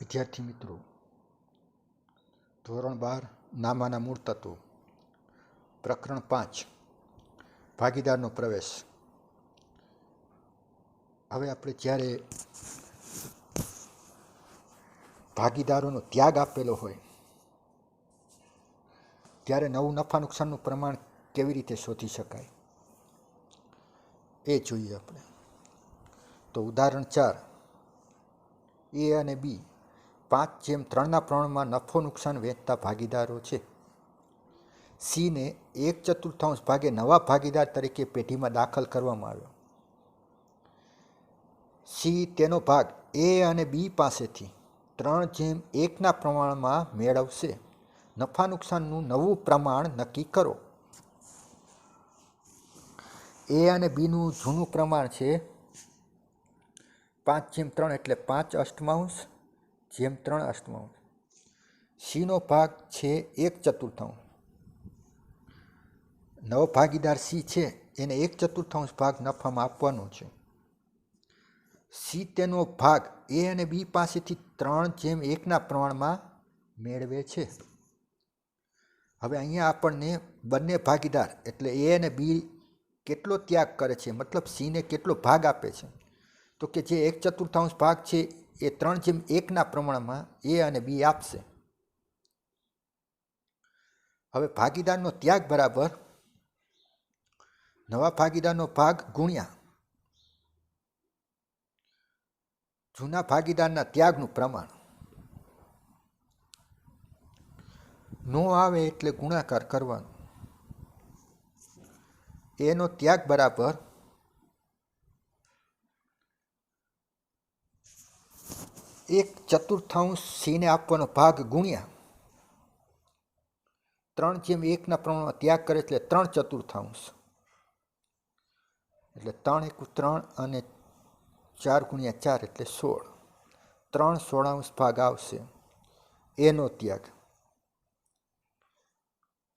વિદ્યાર્થી મિત્રો, ધોરણ બાર નામાના મૂળ તત્વો. પ્રકરણ પાંચ, ભાગીદારનો પ્રવેશ. હવે આપણે જ્યારે ભાગીદારોનો ત્યાગ આપેલો હોય, ત્યારે નવું નફા નુકસાનનું પ્રમાણ કેવી રીતે શોધી શકાય? એ જોઈએ આપણે. તો ઉદાહરણ ચાર, એ અને બી પાંચ જેમ ત્રણના પ્રમાણમાં નફો નુકસાન વેચતા ભાગીદારો છે. સીને એક ચતુર્થાંશ ભાગે નવા ભાગીદાર તરીકે પેઢીમાં દાખલ કરવામાં આવ્યો. સી તેનો ભાગ એ અને બી પાસેથી ત્રણ જેમ એકના પ્રમાણમાં મેળવશે. નફા નુકસાનનું નવું પ્રમાણ નક્કી કરો. એ અને બીનું જૂનું પ્રમાણ છે પાંચ જેમ ત્રણ એટલે પાંચ અષ્ટમાંશ. જેમ ત્રણ અષ્ટમાંશ સીનો ભાગ છે એક ચતુર્થાંશ. નવો ભાગીદાર સી છે, એને એક ચતુર્થાંશ ભાગ નફામાં આપવાનો છે. સી તેનો ભાગ એ અને બી પાસેથી ત્રણ જેમ એકના પ્રમાણમાં મેળવે છે. હવે અહીંયા આપણને બંને ભાગીદાર એટલે એ અને બી કેટલો ત્યાગ કરે છે, મતલબ સીને કેટલો ભાગ આપે છે. તો કે જે એક ચતુર્થાંશ ભાગ છે એ ત્રણ જેમ એકના પ્રમાણમાં એ અને બી આપશે. હવે ભાગીદારનો ત્યાગ બરાબર. નવા ભાગીદારનો ભાગ ગુણ્યા. જૂના ભાગીદારના ત્યાગનું પ્રમાણ. નો આવે એટલે ગુણાકાર કરવાનો. એનો ત્યાગ બરાબર. એક ચતુર્થાંશ સીને આપવાનો ભાગ ગુણ્યા. ત્રણ જેમ એકના પ્રમાણમાં ત્યાગ કરે એટલે ત્રણ ચતુર્થાંશ. એટલે ત્રણ એક ત્રણ અને ચાર ગુણ્યા ચાર એટલે સોળ. ત્રણ સોળાંશ ભાગ આવશે. એનો ત્યાગ.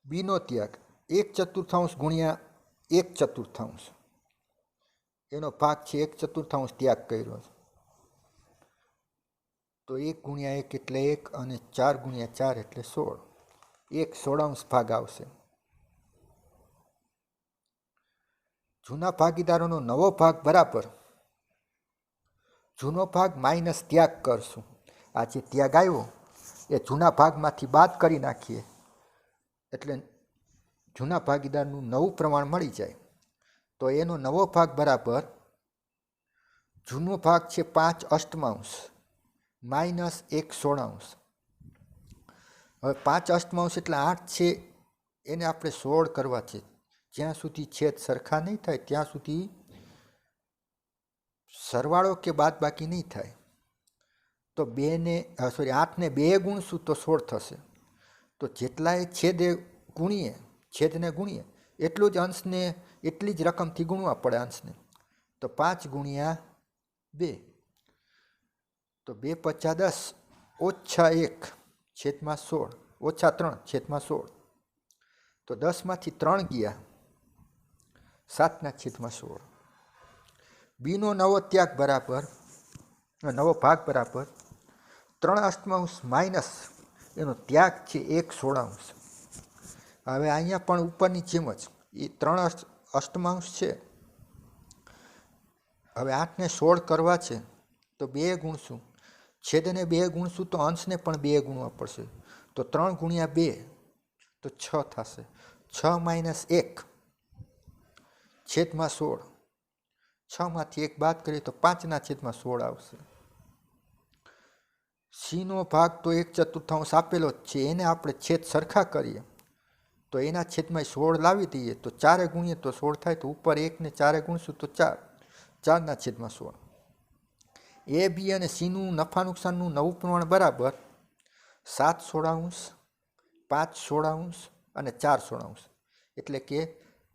બીનો ત્યાગ. એક ચતુર્થાંશ ગુણ્યા એક ચતુર્થાંશ. એનો ભાગ છે એક ચતુર્થાંશ ત્યાગ કર્યો. છે તો એક ગુણ્યા એક એટલે એક અને ચાર ગુણ્યા ચાર એટલે સોળ. એક સોળાંશ ભાગ આવશે. જૂના ભાગીદારોનો નવો ભાગ બરાબર. જૂનો ભાગ માઇનસ ત્યાગ કરશું. આ જે ત્યાગ આવ્યો, એ જૂના ભાગમાંથી બાદ કરી નાખીએ. એટલે જૂના ભાગીદારનું નવું પ્રમાણ મળી જાય. તો એનો નવો ભાગ બરાબર, જૂનો ભાગ છે પાંચ અષ્ટમાંશ. માઇનસ એક સોળાંશ. હવે પાંચ અષ્ટમાંશ એટલે આઠ છે, એને આપણે સોળ કરવા છે. જ્યાં સુધી છેદ સરખા નહીં થાય, ત્યાં સુધી સરવાળો કે બાદ બાકી નહીં થાય. તો બેને સોરી આઠને બે ગુણશું તો સોળ થશે. તો જેટલાય છેદે ગુણીએ, છેદને ગુણીએ, એટલું જ અંશને, એટલી જ રકમથી ગુણવા પડે અંશને. તો પાંચ ગુણ્યા બે. તો બે પચાસ દસ, ઓછા એક, છેદમાં સોળ, ઓછા ત્રણ, છેદમાં સોળ. તો દસમાંથી ત્રણ ગયા, સાતના છેદમાં સોળ. બીનો નવો ત્યાગ બરાબર નવો ભાગ બરાબર, ત્રણ અષ્ટમાંશ માઇનસ, એનો ત્યાગ છે એક સોળાંશ. હવે અહીંયા પણ ઉપરની જેમ જ, એ ત્રણ અષ્ટમાંશ છે. હવે આઠને સોળ કરવા છે, તો બે ગુણશું. છેદને બે ગુણશું તો અંશને પણ બે ગુણવા પડશે. તો ત્રણ ગુણ્યા બે, તો છ થશે. છ માઇનસ એક, છેદમાં સોળ. છમાંથી એક બાદ કરીએ તો પાંચના છેદમાં સોળ આવશે. સીનો ભાગ તો એક ચતુર્થાંશ આપેલો જ છે. એને આપણે છેદ સરખા કરીએ. તો એના છેદમાં સોળ લાવી દઈએ તો ચારે ગુણીએ તો સોળ થાય. તો ઉપર એકને ચારે ગુણશું તો ચાર. ચારના છેદમાં સોળ. એ બી અને સીનું નફા નુકસાનનું નવું પ્રમાણ બરાબર સાત સોળાંશ પાંચ સોળાંશ અને ચાર સોળાંશ એટલે કે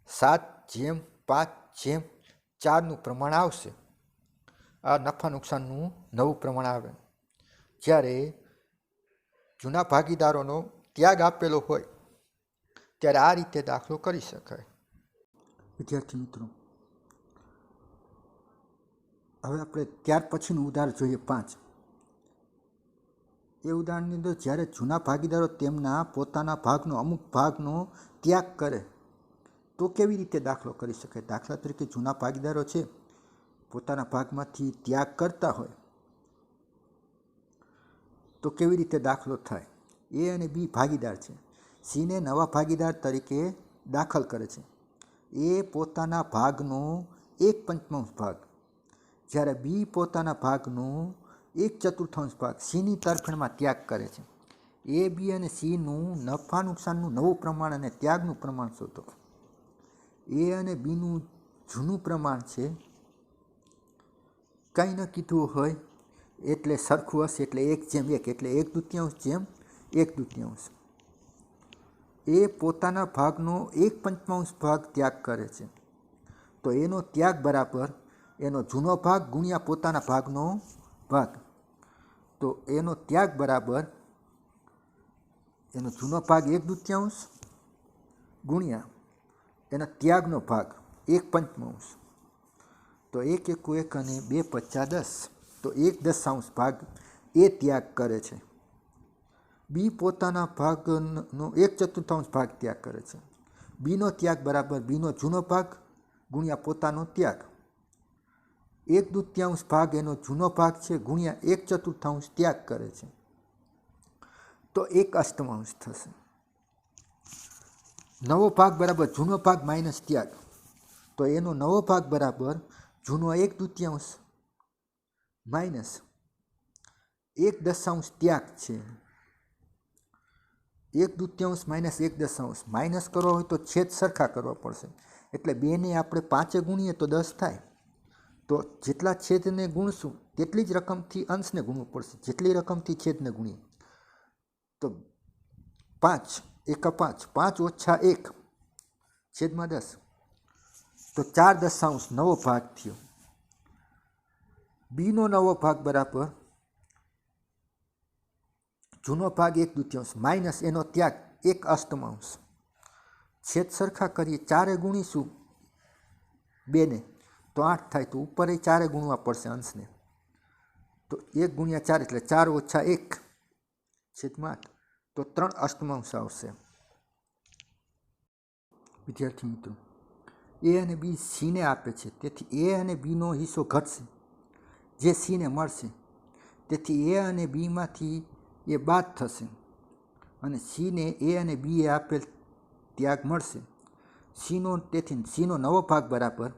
સાત જેમ પાંચ જેમ ચારનું પ્રમાણ આવશે. આ નફા નુકસાનનું નવું પ્રમાણ આવે. જ્યારે જૂના ભાગીદારોનો ત્યાગ આપેલો હોય, ત્યારે આ રીતે દાખલો કરી શકાય. વિદ્યાર્થી મિત્રો હવે આપણે ત્યાર પછીનું ઉદાહરણ જોઈએ પાંચ. એ ઉદાહરણની અંદર જ્યારે જૂના ભાગીદારો તેમના પોતાના ભાગનો અમુક ભાગનો ત્યાગ કરે, તો કેવી રીતે દાખલો કરી શકે દાખલા તરીકે જૂના ભાગીદારો છે, પોતાના ભાગમાંથી ત્યાગ કરતા હોય, તો કેવી રીતે દાખલો થાય? એ અને બી ભાગીદાર છે. સીને નવા ભાગીદાર તરીકે દાખલ કરે છે. એ પોતાના ભાગનો એક પંચમાંશ ભાગ જ્યારે બી પોતાના ભાગનું એક ચતુર્થાંશ ભાગ સીની તરફેણમાં ત્યાગ કરે છે. એ બી અને સીનું નફા નુકસાનનું નવું પ્રમાણ અને ત્યાગનું પ્રમાણ શોધો. એ અને બીનું જૂનું પ્રમાણ છે. કંઈ ન કીધું હોય એટલે સરખું હશે એટલે એક જેમ એક, એટલે એક દૃત્યાંશ જેમ એક દૃત્યાંશ. એ પોતાના ભાગનો એક પંચમાંશ ભાગ ત્યાગ કરે છે. તો એનો ત્યાગ બરાબર એનો જૂનો ભાગ ગુણ્યા પોતાના ભાગનો ભાગ. તો એનો ત્યાગ બરાબર, એનો જૂનો ભાગ એક દૂત્યાંશ ગુણ્યા એનો ત્યાગનો ભાગ એક પંચમાંશ. તો એક એકુ એક અને બે પચાસ દસ. તો એક દશાંશ ભાગ એ ત્યાગ કરે છે. બી પોતાના ભાગનો એક ચતુર્થાંશ ભાગ ત્યાગ કરે છે. બીનો ત્યાગ બરાબર, બીનો જૂનો ભાગ ગુણ્યા પોતાનો ત્યાગ. એક દૂત્યાંશ ભાગ એનો જૂનો ભાગ છે, ગુણ્યા એક ચતુર્થાંશ ત્યાગ કરે છે. તો એક અષ્ટમાંશ થશે. નવો ભાગ બરાબર જૂનો ભાગ માઇનસ ત્યાગ. તો એનો નવો ભાગ બરાબર જૂનો એક દૂત્યાંશ માઇનસ એક દશાંશ ત્યાગ છે. એક દૂત્યાંશ માઇનસ એક દશાંશ માઇનસ કરવો હોય તો છેદ સરખા કરવા પડશે. એટલે બેને આપણે પાંચે ગુણીએ તો દસ થાય. તો જેટલા છેદને ગુણશું, તેટલી જ રકમથી અંશને ગુણવું પડશે. જેટલી રકમથી છેદને ગુણીએ. તો પાંચ, એક પાંચ પાંચ ઓછા એક, છેદમાં દસ. તો ચાર દશાંશ નવો ભાગ થયો. બીનો નવો ભાગ બરાબર, જૂનો ભાગ એક દૃત્યાંશ, માઇનસ એનો ત્યાગ એક અષ્ટમાંશ. છેદ સરખા કરીએ, ચારે ગુણીશું, બેને. તો આઠ થાય તો ઉપર એ ચારે ગુણવા પડશે અંશને. તો એક ગુણ્યા ચાર એટલે ચાર ઓછા એક, છેદમાં આઠ. તો ત્રણ અષ્ટમાંશ આવશે. વિદ્યાર્થી મિત્રો, એ અને બી સીને આપે છે. તેથી એ અને બીનો હિસ્સો ઘટશે. જે સીને મળશે. તેથી એ અને બીમાંથી એ બાદ થશે. અને સીને એ અને બીએ આપેલ ત્યાગ મળશે. સીનો, તેથી સીનો નવો ભાગ બરાબર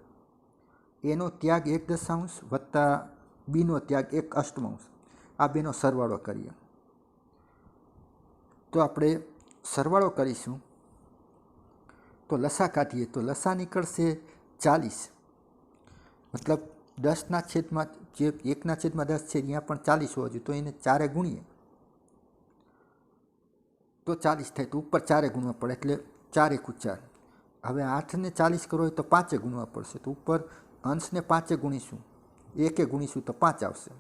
એનો ત્યાગ એક દશાંશ વત્તા બીનો ત્યાગ એક અષ્ટમાંશ. આ બેનો સરવાળો કરીએ. તો આપણે સરવાળો કરીશું. તો લસા કાઢીએ. તો લસા નીકળશે ચાલીસ. મતલબ દસના છેદમાં જે એકના છેદમાં દસ છે, ત્યાં પણ ચાલીસ હોવા જોઈએ. તો એને ચારે ગુણીએ. તો ચાલીસ થાય. તો ઉપર ચારે ગુણવા પડે. એટલે ચાર એકુ ચાર હવે આઠને ચાલીસ હોય તો પાંચે ગુણવા પડશે. તો ઉપર અંશને પાંચે ગુણીશું. એકે ગુણીશું તો પાંચ આવશે.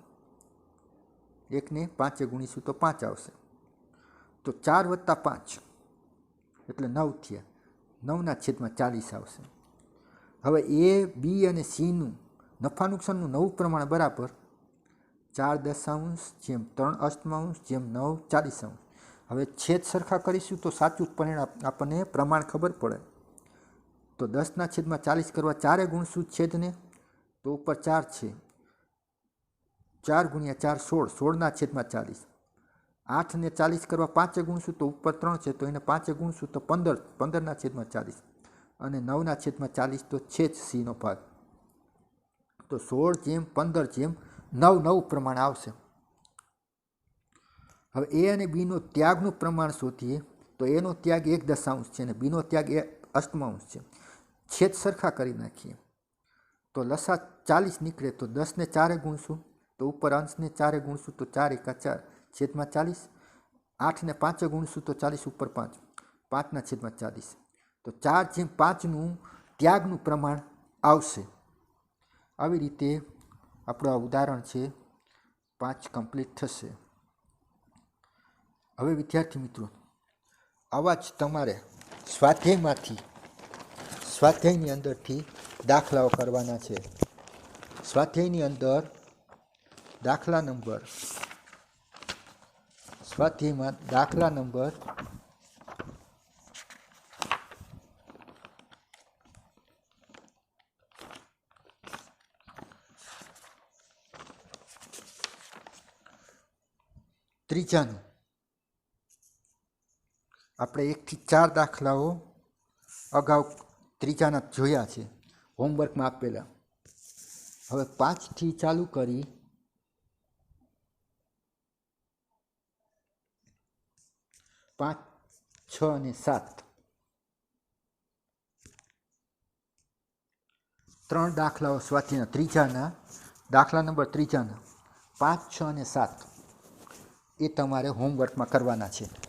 એકને પાંચે ગુણીશું તો પાંચ આવશે. તો ચાર વત્તા પાંચ. એટલે નવ થયા. નવના છેદમાં ચાલીસ આવશે. હવે એ, બી અને સીનું નફા નુકસાનનું નવું પ્રમાણ બરાબર ચાર દશાંશ જેમ ત્રણ અષ્ટમાંશ જેમ નવ ચાલીસ અંશ હવે છેદ સરખા કરીશું તો સાચું પરિણામ આપણને પ્રમાણ ખબર પડે. તો દસના છેદમાં ચાલીસ કરવા ચારે ગુણશું છેદને, તો ઉપર ચાર છે. ચાર ગુણ્યા ચાર સોળ, સોળના છેદમાં ચાલીસ. આઠને ચાલીસ કરવા પાંચે ગુણશું તો ઉપર ત્રણ છે, તો એને પાંચે ગુણશું તો પંદર, પંદરના છેદમાં ચાલીસ. અને નવના છેદમાં ચાલીસ, તો છે જ સીનો ભાગ. તો સોળ જેમ પંદર જેમ નવ નવ પ્રમાણ આવશે. હવે એ અને બીનો ત્યાગનું પ્રમાણ શોધીએ, તો એનો ત્યાગ એક દશાંશ છે અને બીનો ત્યાગ એ અષ્ટમાંશ છે. છેદ સરખા કરી નાખીએ. તો લસા ચાલીસ નીકળે તો દસને ચારે ગુણશું, તો ઉપર અંશને ચારે ગુણશું, તો ચાર એકા ચાર. છેદમાં ચાલીસ. આઠને પાંચે ગુણશું, તો ચાલીસ ઉપર પાંચ. પાંચના છેદમાં ચાલીસ. તો ચાર જેમ પાંચનું ત્યાગનું પ્રમાણ આવશે. આવી રીતે આપણું આ ઉદાહરણ છે, પાંચ કમ્પ્લીટ થશે. હવે વિદ્યાર્થી મિત્રો, આવા જ તમારે સ્વાધ્યાયમાંથી સ્વાધ્યાયની અંદરથી દાખલાઓ કરવાના છે. સ્વાધ્યાયની અંદર દાખલા નંબર. સ્વાધ્યાયમાં દાખલા નંબર ત્રીજાનું. આપણે એકથી ચાર દાખલાઓ અગાઉ ત્રીજાના જોયા છે, હોમવર્કમાં આપેલા. હવે પાંચથી ચાલુ કરી. પાંચ, છ અને સાત. ત્રણ દાખલાઓ સ્વાતિના ત્રીજાના. દાખલા નંબર ત્રીજાના. પાંચ, છ અને સાત. એ તમારે હોમવર્કમાં કરવાના છે.